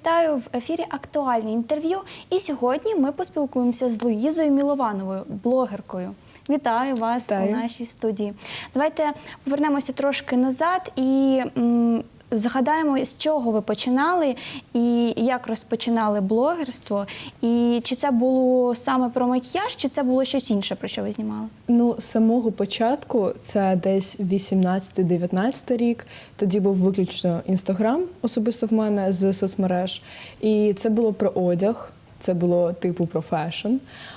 вітаю в ефірі актуальне інтерв'ю. І сьогодні ми поспілкуємося з Луїзою Міловановою, блогеркою. Вітаю вас Вітаю. у нашій студії. Давайте повернемося трошки назад і м, згадаємо, з чого ви починали і як розпочинали блогерство. І чи це було саме про макіяж, чи це було щось інше, про що ви знімали? Ну, з самого початку, це десь 18-19 рік. Тоді був виключно інстаграм, особисто в мене з соцмереж. І це було про одяг. Це було типу про фешн.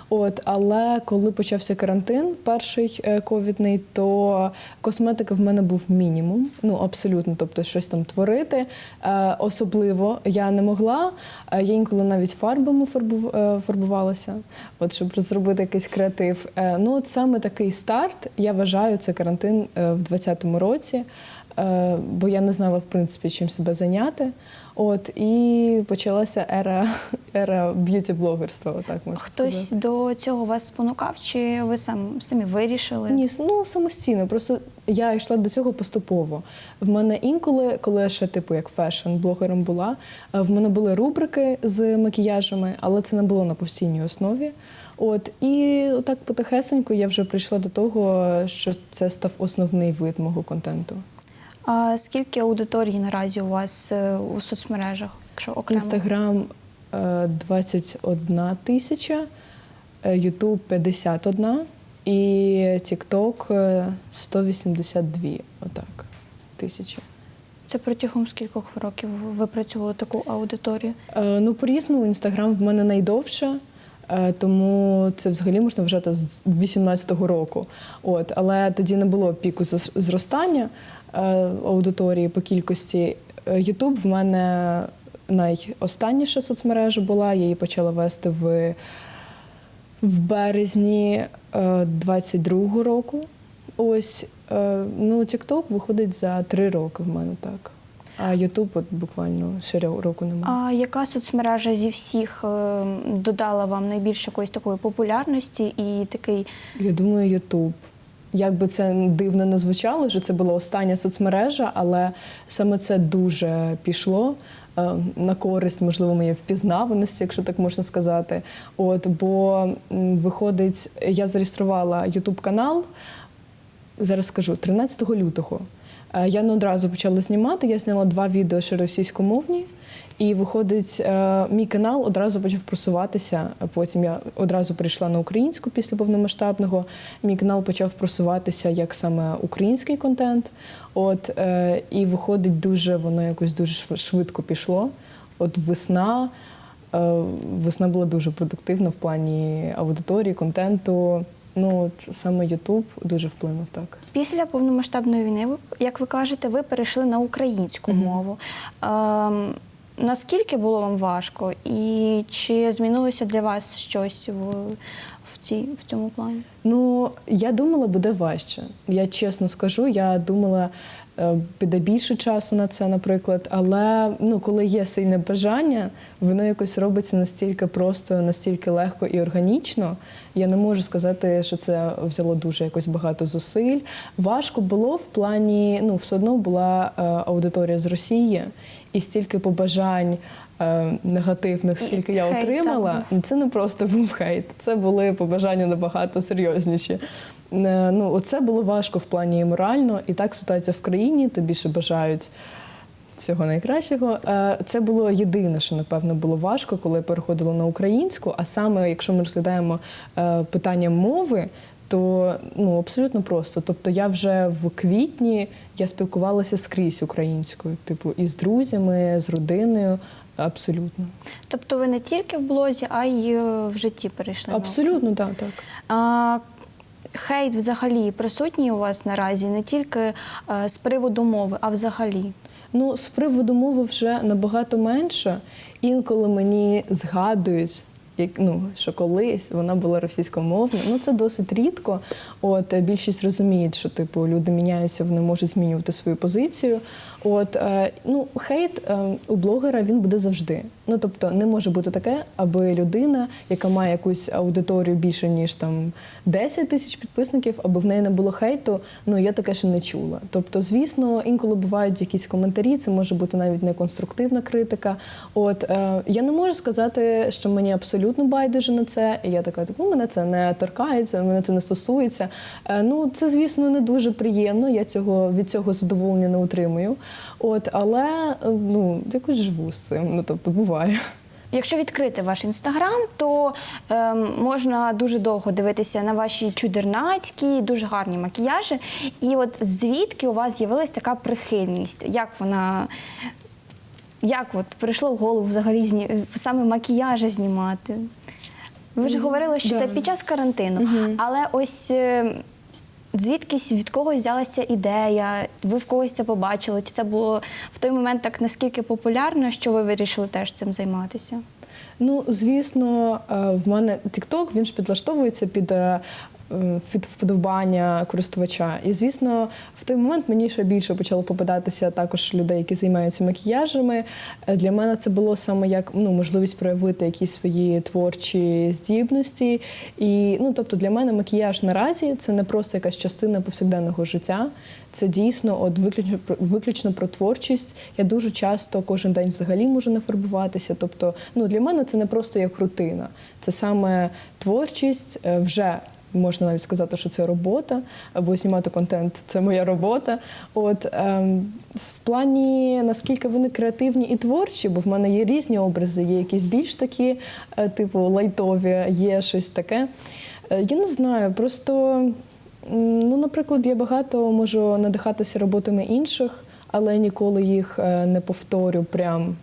От, але коли почався карантин, перший е, ковідний, то косметики в мене був мінімум. Ну абсолютно, тобто щось там творити. Е, особливо я не могла. Е, я інколи навіть фарбами фарбу, фарбувалася, от щоб зробити якийсь креатив. Ну, от саме такий старт, я вважаю, це карантин в 2020 році. Бо я не знала в принципі чим себе зайняти. От і почалася ера, ера б'юті-блогерства. Отак можна Хтось сказати. до цього вас спонукав, чи ви сам самі вирішили? Ні, ну самостійно. Просто я йшла до цього поступово. В мене інколи, коли я ще типу як фешн-блогером була, е, в мене були рубрики з макіяжами, але це не було на постійній основі. От і так потихесенько я вже прийшла до того, що це став основний вид мого контенту. А скільки аудиторії наразі у вас е, у соцмережах, якщо окремо? Інстаграм е, 21 тисяча, е, Ютуб 51 і Тікток е, 182, отак, тисячі. Це протягом скількох років ви працювали таку аудиторію? Е, Ну, по-різному, інстаграм в мене найдовше, е, тому це взагалі можна вважати з 18-го року. От, але тоді не було піку зрос- зростання е, аудиторії по кількості. Е, Ютуб в мене найостанніша соцмережа була. Я її почала вести в, в березні е, 22-го року. Ось, е, ну, TikTok виходить за три роки в мене так. А Ютуб от буквально ще ро- року немає. А яка соцмережа зі всіх е, додала вам найбільше якоїсь такої популярності і такий Я думаю, Ютуб. Як би це дивно не звучало, що це була остання соцмережа, але саме це дуже пішло е, на користь, можливо, моєї впізнаваності, якщо так можна сказати. От, бо виходить, я зареєструвала Ютуб канал, зараз скажу, 13 лютого. Е, Я не одразу почала знімати. Я зняла два відео ще російськомовні. І виходить, е, мій канал одразу почав просуватися. Потім я одразу перейшла на українську після повномасштабного. Мій канал почав просуватися як саме український контент. От е, і виходить, дуже воно якось дуже швидко пішло. От весна. Весна була дуже продуктивна в плані аудиторії, контенту. Ну от саме Ютуб дуже вплинув так. після повномасштабної війни, як ви кажете, ви перейшли на українську мову. Ем, наскільки було вам важко, і чи змінилося для вас щось в, в, цій, в цьому плані? Ну, я думала, буде важче. Я чесно скажу, я думала, піде більше часу на це, наприклад. Але ну, коли є сильне бажання, воно якось робиться настільки просто, настільки легко і органічно. Я не можу сказати, що це взяло дуже якось багато зусиль. Важко було в плані, ну, все одно була е, аудиторія з Росії, і стільки побажань. Е, Негативних, скільки я отримала, це не просто був хейт, це були побажання набагато серйозніші. Е, Ну, оце було важко в плані і морально, і так ситуація в країні, тобі ще бажають всього найкращого. Е, Це було єдине, що напевно було важко, коли я переходила на українську. А саме, якщо ми розглядаємо питання мови, то ну абсолютно просто. Тобто, я вже в квітні я спілкувалася скрізь українською, типу, і з друзями, з родиною. Абсолютно. Тобто ви не тільки в блозі, а й е, в житті перейшли. Абсолютно, так, так. А, хейт взагалі присутній у вас наразі не тільки а, з приводу мови, а взагалі. Ну, з приводу мови вже набагато менше. Інколи мені згадують як ну що колись вона була російськомовною. Ну це досить рідко. От е, більшість розуміють, що типу люди міняються, вони можуть змінювати свою позицію. От е, ну хейт е, у блогера він буде завжди. Ну тобто не може бути таке, аби людина, яка має якусь аудиторію більше ніж там 10 тисяч підписників, аби в неї не було хейту. Ну я таке ще не чула. Тобто, звісно, інколи бувають якісь коментарі, це може бути навіть неконструктивна критика. От я не можу сказати, що мені абсолютно байдуже на це. І я така, типу, мене це не торкається, мене це не стосується. Е, ну це, звісно, не дуже приємно. Я цього від цього задоволення не отримую. От, але е, ну якось живу з цим. Ну тобто буває. Якщо відкрити ваш інстаграм, то ем, можна дуже довго дивитися на ваші чудернацькі, дуже гарні макіяжі. І от звідки у вас з'явилась така прихильність? Як вона. Як от прийшло в голову взагалі зні... саме макіяжі знімати? Ви вже говорили, що да. це під час карантину, але ось е, звідкись від когось взялася ідея, ви в когось це побачили? Чи це було в той момент так наскільки популярно, що ви вирішили теж цим займатися? Ну, звісно, е, в мене TikTok, він ж підлаштовується під. Е, вподобання користувача. І, звісно, в той момент мені ще більше почало попадатися також людей, які займаються макіяжами. Е, Для мене це було саме як ну, можливість проявити якісь свої творчі здібності. І ну, тобто для мене макіяж наразі це не просто якась частина повсякденного життя. Це дійсно от виключно виключно про творчість. Я дуже часто кожен день взагалі можу не фарбуватися. Тобто, ну для мене це не просто як рутина, це саме творчість е, вже. Можна навіть сказати, що це робота, або знімати контент це моя робота. От ем, в плані наскільки вони креативні і творчі, бо в мене є різні образи, є якісь більш такі, е, типу лайтові, є щось таке. Е, я не знаю, просто ну, наприклад, я багато можу надихатися роботами інших, але ніколи їх е, не повторю прям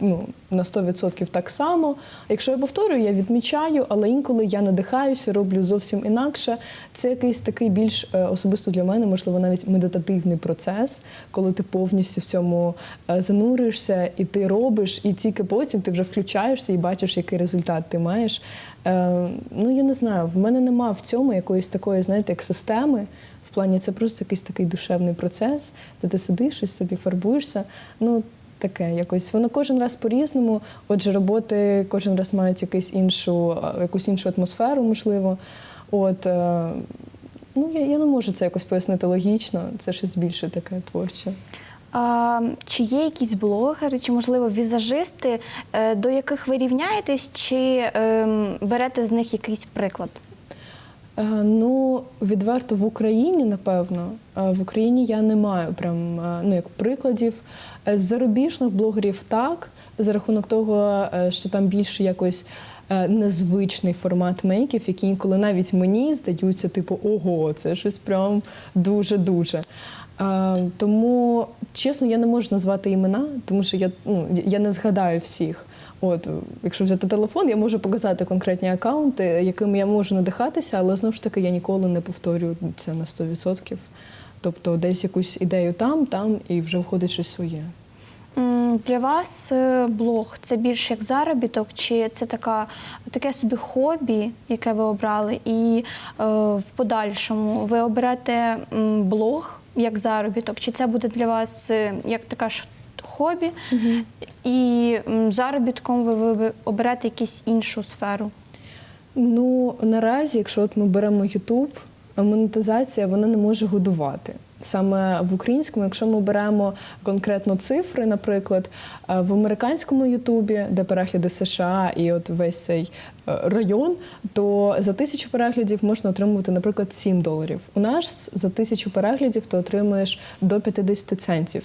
ну, на 100% так само. Якщо я повторюю, я відмічаю, але інколи я надихаюся, роблю зовсім інакше. Це якийсь такий більш е, особисто для мене, можливо, навіть медитативний процес, коли ти повністю в цьому е, занурюєшся і ти робиш, і тільки потім ти вже включаєшся і бачиш, який результат ти маєш. Е, Ну, я не знаю, в мене нема в цьому якоїсь такої, знаєте, як системи. В плані це просто якийсь такий душевний процес, де ти сидиш і собі фарбуєшся. Ну, таке якось. Воно кожен раз по-різному. Отже, роботи кожен раз мають якусь іншу, е, якусь іншу атмосферу, можливо. От, е, ну, я, я не можу це якось пояснити логічно, це щось більше таке творче. А, чи є якісь блогери, чи можливо візажисти, е, до яких ви рівняєтесь, чи ем, берете з них якийсь приклад? Е, Ну, відверто в Україні, напевно, Е, в Україні я не маю прям е, ну, як прикладів. З зарубіжних блогерів так, за рахунок того, що там більше якось незвичний формат мейків, які інколи навіть мені здаються, типу, ого, це щось прям дуже-дуже. Тому, чесно, я не можу назвати імена, тому що я, ну, я не згадаю всіх. От, якщо взяти телефон, я можу показати конкретні акаунти, якими я можу надихатися, але знову ж таки я ніколи не повторюю це на 100%. Тобто десь якусь ідею там, там і вже входить щось своє. Для вас е, блог це більше як заробіток, чи це така, таке собі хобі, яке ви обрали, і е, в подальшому ви оберете блог як заробіток, чи це буде для вас е, як така хобі, і заробітком ви, ви оберете якусь іншу сферу? Ну наразі, якщо от ми беремо YouTube, монетизація вона не може годувати. Саме в українському, якщо ми беремо конкретно цифри, наприклад, е, в американському Ютубі, де перегляди США і от весь цей е, район, то за тисячу переглядів можна отримувати, наприклад, 7 доларів. У нас за тисячу переглядів ти отримуєш до 50 центів.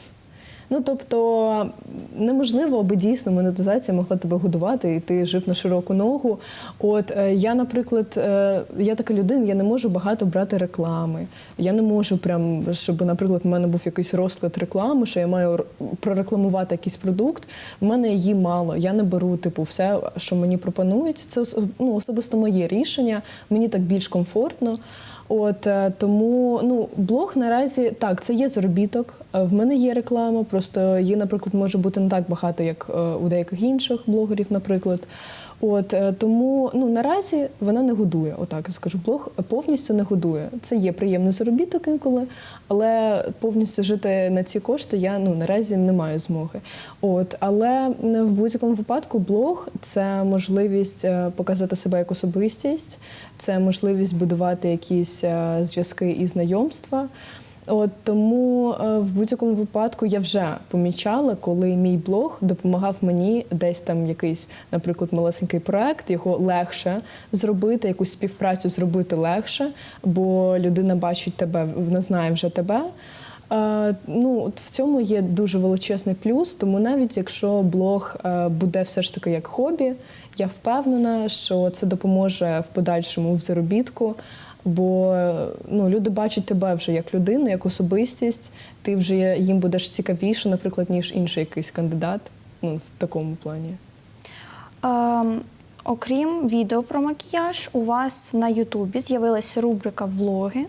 Ну тобто неможливо, аби дійсно монетизація могла тебе годувати, і ти жив на широку ногу. От е, я, наприклад, е, я така людина, я не можу багато брати реклами. Я не можу прям, щоб, наприклад, в мене був якийсь розклад реклами, що я маю прорекламувати якийсь продукт. В мене її мало. Я не беру, типу, все, що мені пропонують. Це ну, особисто моє рішення. Мені так більш комфортно. От е, тому ну блог наразі так, це є заробіток. Е, В мене є реклама, просто її, наприклад, може бути не так багато, як е, у деяких інших блогерів, наприклад. От е, тому ну наразі вона не годує. Отак я скажу. Блог повністю не годує. Це є приємний заробіток інколи, але повністю жити на ці кошти я ну наразі не маю змоги. От але е, в будь-якому випадку блог це можливість е, показати себе як особистість, це можливість будувати якісь зв'язки і знайомства. От тому е, в будь-якому випадку я вже помічала, коли мій блог допомагав мені десь там якийсь, наприклад, малесенький проект, його легше зробити, якусь співпрацю зробити легше, бо людина бачить тебе, вона знає вже тебе. Е, ну, от в цьому є дуже величезний плюс, тому навіть якщо блог е, буде все ж таки як хобі, я впевнена, що це допоможе в подальшому в заробітку. Бо ну, люди бачать тебе вже як людину, як особистість. Ти вже їм будеш цікавіше, наприклад, ніж інший якийсь кандидат. Ну, в такому плані. Ем, окрім відео про макіяж, у вас на Ютубі з'явилася рубрика Влоги.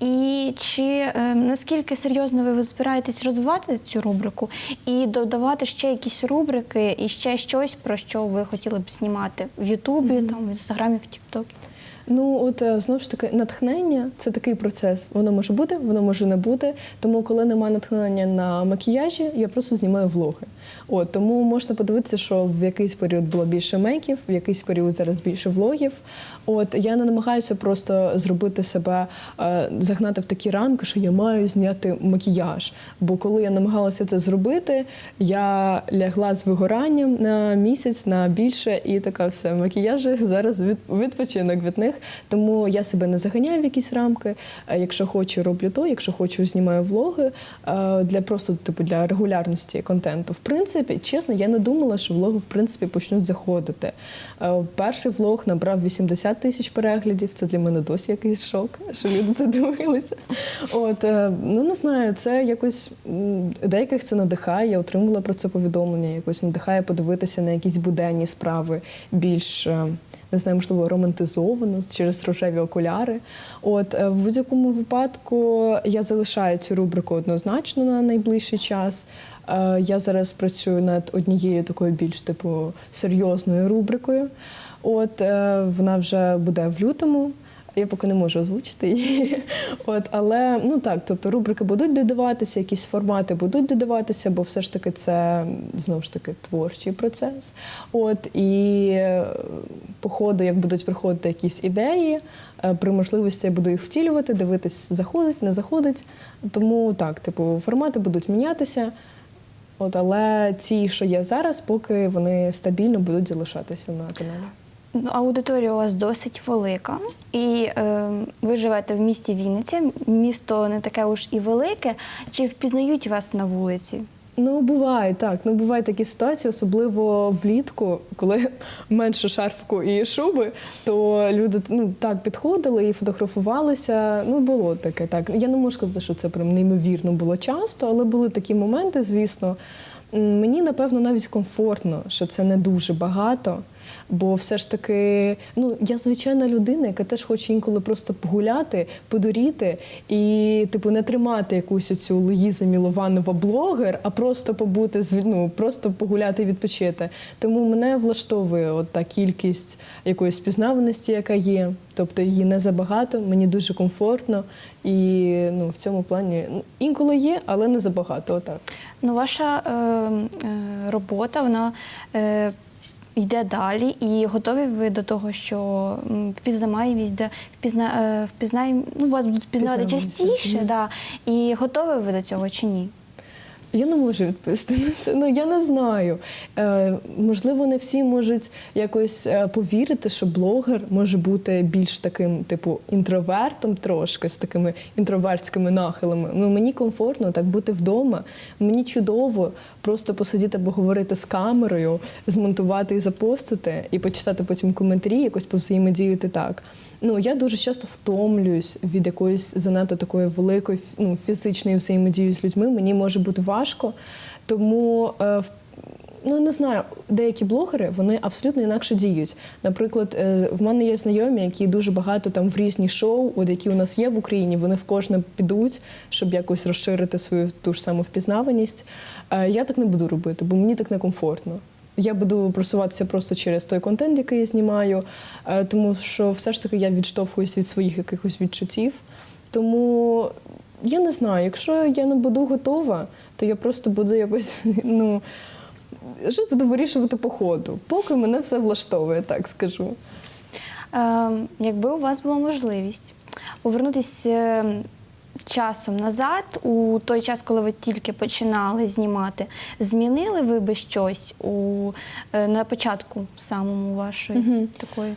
І чи е, наскільки серйозно ви збираєтесь розвивати цю рубрику і додавати ще якісь рубрики і ще щось, про що ви хотіли б знімати в Ютубі, там в інстаграмі, в Тіктокі? Ну, от е, знову ж таки, натхнення це такий процес. Воно може бути, воно може не бути. Тому, коли немає натхнення на макіяжі, я просто знімаю влоги. От тому можна подивитися, що в якийсь період було більше мейків, в якийсь період зараз більше влогів. От я не намагаюся просто зробити себе, е, загнати в такі рамки, що я маю зняти макіяж. Бо коли я намагалася це зробити, я лягла з вигоранням на місяць, на більше, і така все макіяжі зараз від, відпочинок від них. Тому я себе не заганяю в якісь рамки. Е, Якщо хочу, роблю то, якщо хочу, знімаю влоги е, для просто типу для регулярності контенту. В принципі, чесно, я не думала, що влоги в принципі почнуть заходити. Е, Перший влог набрав 80 тисяч переглядів. Це для мене досі якийсь шок, що люди це дивилися. От ну не знаю, це якось деяких це надихає. Я отримала про це повідомлення. Якось надихає подивитися на якісь буденні справи більш. Не знаю, можливо, романтизовано через рожеві окуляри. От е, в будь-якому випадку я залишаю цю рубрику однозначно на найближчий час. Е, Я зараз працюю над однією такою більш типу серйозною рубрикою. От е, вона вже буде в лютому. Я поки не можу озвучити її. От, але ну так, тобто рубрики будуть додаватися, якісь формати будуть додаватися, бо все ж таки це знову ж таки творчий процес. От і е, по ходу, як будуть приходити якісь ідеї, е, при можливості я буду їх втілювати, дивитись, заходить, не заходить. Тому так, типу, формати будуть мінятися. От, але ці, що є зараз, поки вони стабільно будуть залишатися на каналі. Ну, Аудиторія у вас досить велика, і е, ви живете в місті Вінниця. Місто не таке уж і велике. Чи впізнають вас на вулиці? Ну, буває так. Ну, бувають такі ситуації, особливо влітку, коли менше шарфку і шуби, то люди ну, так підходили і фотографувалися. Ну, було таке. Так. Я не можу сказати, що це прям неймовірно було часто, але були такі моменти, звісно. Мені, напевно, навіть комфортно, що це не дуже багато. Бо все ж таки, ну я звичайна людина, яка теж хоче інколи просто погуляти, подуріти і, типу, не тримати якусь оцю Луїза Мілованова блогер, а просто побути ну, просто погуляти і відпочити. Тому мене влаштовує от та кількість якоїсь впізнаваності, яка є. Тобто її не забагато, мені дуже комфортно і ну, в цьому плані ну, інколи є, але не забагато. Отак. Ну, ваша е, е, робота вона е, йде далі, і готові ви до того, що м, впізнаваємість, де впізна, впізнає, ну, вас будуть впізнавати частіше, да. і готові ви до цього чи ні? Я не можу відповісти на це. Ну я не знаю. Е, можливо, не всі можуть якось е, повірити, що блогер може бути більш таким, типу, інтровертом трошки з такими інтровертськими нахилами. Ну мені комфортно так бути вдома. Мені чудово просто посидіти, поговорити з камерою, змонтувати і запостити, і почитати потім коментарі, якось повзаємодіяти так. Ну я дуже часто втомлююсь від якоїсь занадто такої великої ну, фізичної взаємодії з людьми. Мені може бути важко. Тому е, ну не знаю, деякі блогери вони абсолютно інакше діють. Наприклад, е, в мене є знайомі, які дуже багато там в різні шоу, от які у нас є в Україні, вони в кожне підуть, щоб якось розширити свою ту ж саму впізнаваність. Е, Я так не буду робити, бо мені так некомфортно. Я буду просуватися просто через той контент, який я знімаю, тому що все ж таки я відштовхуюсь від своїх якихось відчуттів. Тому я не знаю, якщо я не буду готова, то я просто буду якось ну, вже буду вирішувати по ходу, поки мене все влаштовує, так скажу. Е, якби у вас була можливість повернутися е, часом назад, у той час, коли ви тільки починали знімати, змінили ви би щось у, е, на початку самому вашої Мгм. такої?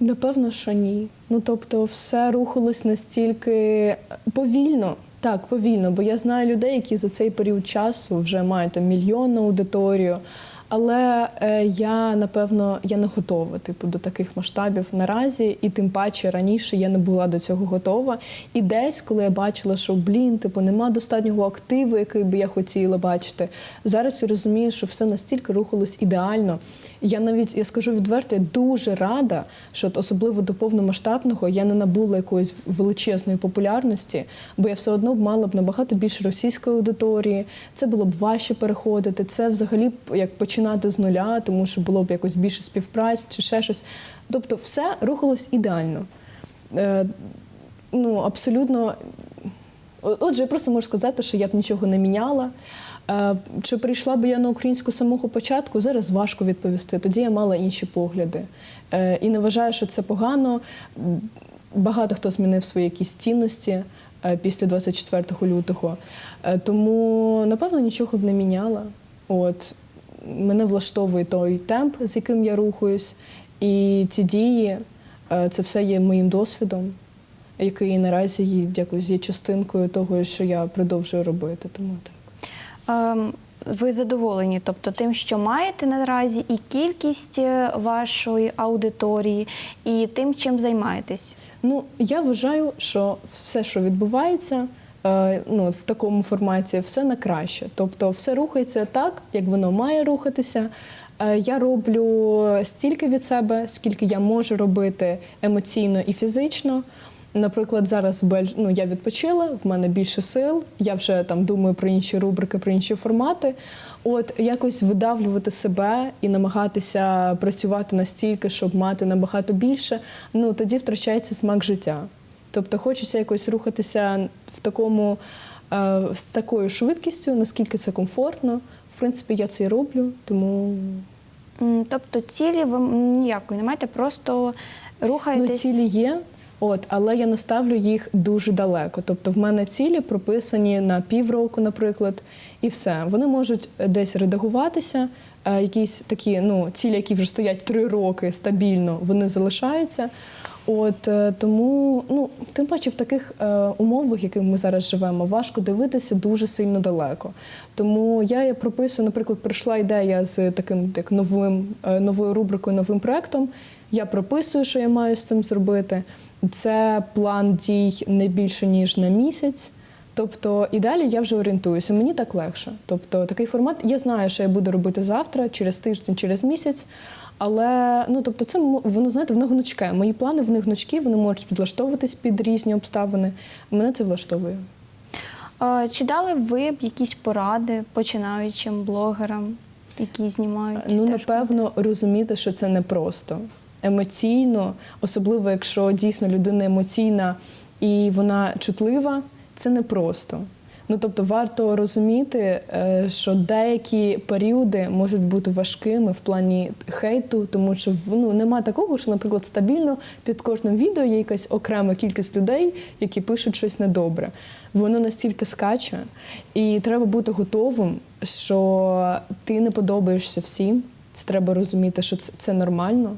Напевно, що ні. Ну тобто, все рухалось настільки повільно. Так, повільно, бо я знаю людей, які за цей період часу вже мають там мільйонну аудиторію. Але е, я напевно я не готова типу до таких масштабів наразі, і тим паче раніше я не була до цього готова. І десь, коли я бачила, що блін, типу, нема достатнього активу, який би я хотіла бачити. Зараз я розумію, що все настільки рухалось ідеально. Я навіть я скажу відверто, я дуже рада, що от особливо до повномасштабного я не набула якоїсь величезної популярності, бо я все одно б мала б набагато більше російської аудиторії. Це було б важче переходити. Це взагалі як починати з нуля, тому що було б якось більше співпраць чи ще щось. Тобто, все рухалось ідеально. Е, ну, абсолютно. Отже, я просто можу сказати, що я б нічого не міняла. Е, Чи прийшла б я на українську самого початку? Зараз важко відповісти. Тоді я мала інші погляди. Е, І не вважаю, що це погано. Багато хто змінив свої якісь цінності е, після 24 лютого. Е, Тому, напевно, нічого б не міняла. От мене влаштовує той темп, з яким я рухаюсь, і ці дії е, це все є моїм досвідом, який наразі є якось є частинкою того, що я продовжую робити. Тому так. Ем, ви задоволені, тобто тим, що маєте наразі, і кількість е, вашої аудиторії, і тим, чим займаєтесь? Ну, я вважаю, що все, що відбувається, ну, в такому форматі, все на краще. Тобто, все рухається так, як воно має рухатися. Е, Я роблю стільки від себе, скільки я можу робити емоційно і фізично. Наприклад, зараз ну, я відпочила, в мене більше сил, я вже там думаю про інші рубрики, про інші формати. От якось видавлювати себе і намагатися працювати настільки, щоб мати набагато більше, ну тоді втрачається смак життя. Тобто хочеться якось рухатися в такому е, з такою швидкістю, наскільки це комфортно. В принципі, я це і роблю, тому Тобто цілі ви ніякої не маєте, просто ну, рухаєтесь. цілі є. От, але я наставлю їх дуже далеко. Тобто, в мене цілі прописані на півроку, наприклад, і все. Вони можуть десь редагуватися. е, Якісь такі ну, цілі, які вже стоять три роки стабільно, вони залишаються. От е, тому, ну тим паче в таких е, умовах, яких ми зараз живемо, важко дивитися дуже сильно далеко. Тому я прописую, наприклад, прийшла ідея з таким як новим е, новою рубрикою, новим проектом. Я прописую, що я маю з цим зробити. Це план дій не більше ніж на місяць. Тобто і далі я вже орієнтуюся. Мені так легше. Тобто такий формат. Я знаю, що я буду робити завтра, через тиждень, через місяць. Але ну тобто, це воно знаєте, воно гнучке. Мої плани вони гнучкі, вони можуть підлаштовуватись під різні обставини. Мене це влаштовує. Чи дали ви б якісь поради починаючим блогерам, які знімають? Ну, напевно, розуміти, що це непросто. Емоційно, особливо якщо дійсно людина емоційна і вона чутлива, це непросто. Ну тобто варто розуміти, е, що деякі періоди можуть бути важкими в плані хейту, тому що ну, нема такого, що, наприклад, стабільно під кожним відео є якась окрема кількість людей, які пишуть щось недобре. Воно настільки скаче, і треба бути готовим, що ти не подобаєшся всім. Це треба розуміти, що це нормально.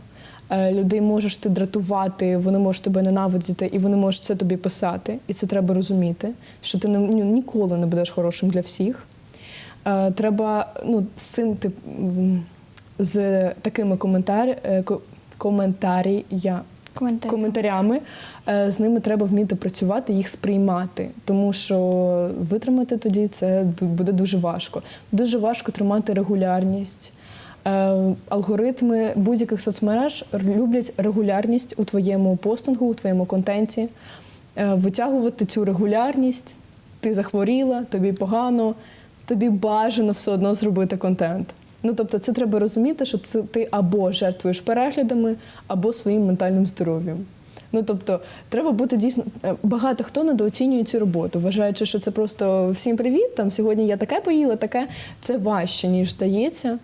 Е, Людей можеш ти дратувати, вони можуть тебе ненавидіти, і вони можуть це тобі писати. І це треба розуміти, що ти ну, ніколи не будеш хорошим для всіх. Е, Треба ну, з цим ти, з такими коментар, е, коментарі, я коментарі. коментарями. З ними треба вміти працювати, їх сприймати, тому що витримати тоді це буде дуже важко. Дуже важко тримати регулярність. Е, Алгоритми будь-яких соцмереж люблять регулярність у твоєму постингу, у твоєму контенті. Е, Витягувати цю регулярність. Ти захворіла, тобі погано, тобі бажано все одно зробити контент. Ну тобто, це треба розуміти, що це ти або жертвуєш переглядами, або своїм ментальним здоров'ям. Ну тобто, треба бути дійсно е, багато хто недооцінює цю роботу, вважаючи, що це просто всім привіт. Там сьогодні я таке поїла, таке це важче ніж здається.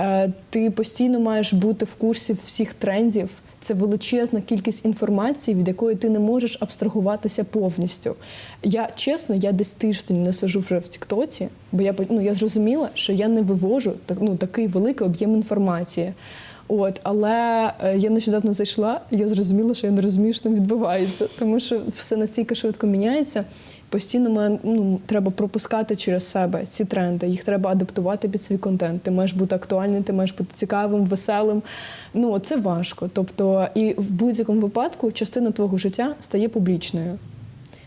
Е, Ти постійно маєш бути в курсі всіх трендів. Це величезна кількість інформації, від якої ти не можеш абстрагуватися повністю. Я чесно, я десь тиждень не сижу вже в Тіктоці, бо я ну, я зрозуміла, що я не вивожу так, ну, такий великий об'єм інформації. От, але е, я нещодавно зайшла, і я зрозуміла, що я не розумію, що там відбувається, тому що все настільки швидко міняється. Постійно має, ну, треба пропускати через себе ці тренди. Їх треба адаптувати під свій контент. Ти маєш бути актуальним, ти маєш бути цікавим, веселим. Ну це важко. Тобто, і в будь-якому випадку частина твого життя стає публічною.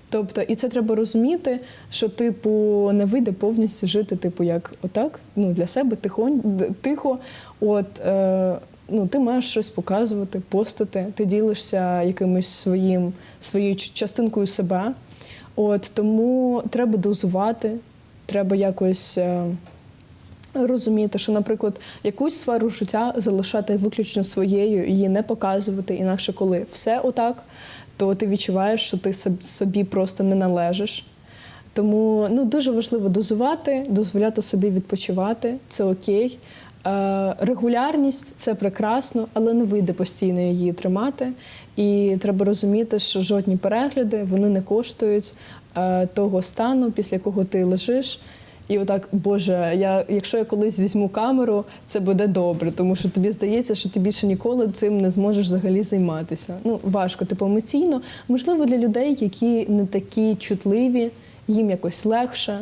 Тобто, і це треба розуміти, що типу не вийде повністю жити, типу, як отак, ну для себе тихонь, д- тихо. От е, ну, ти маєш щось показувати, постити, ти ділишся якимось своїм своєю частинкою себе. От тому треба дозувати, треба якось. Е, розуміти, що, наприклад, якусь сферу життя залишати виключно своєю, її не показувати, інакше коли все отак, то ти відчуваєш, що ти собі просто не належиш. Тому ну, дуже важливо дозувати, дозволяти собі відпочивати, це окей. Е, регулярність це прекрасно, але не вийде постійно її тримати. І треба розуміти, що жодні перегляди вони не коштують е, того стану, після якого ти лежиш. І отак, Боже, я, якщо я колись візьму камеру, це буде добре, тому що тобі здається, що ти більше ніколи цим не зможеш взагалі займатися. Ну, важко, типу емоційно. Можливо, для людей, які не такі чутливі, їм якось легше.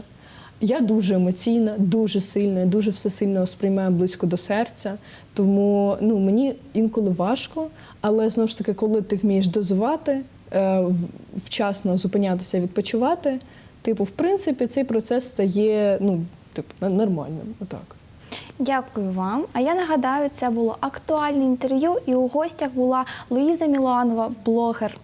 Я дуже емоційна, дуже сильна, дуже все сильно сприймаю близько до серця. Тому ну, мені інколи важко, але знову ж таки, коли ти вмієш дозувати, е, вчасно зупинятися, відпочивати, типу, в принципі, цей процес стає ну, типу, нормальним. Отак. Дякую вам. А я нагадаю, це було актуальне інтерв'ю, і у гостях була Луїза Міланова, блогер,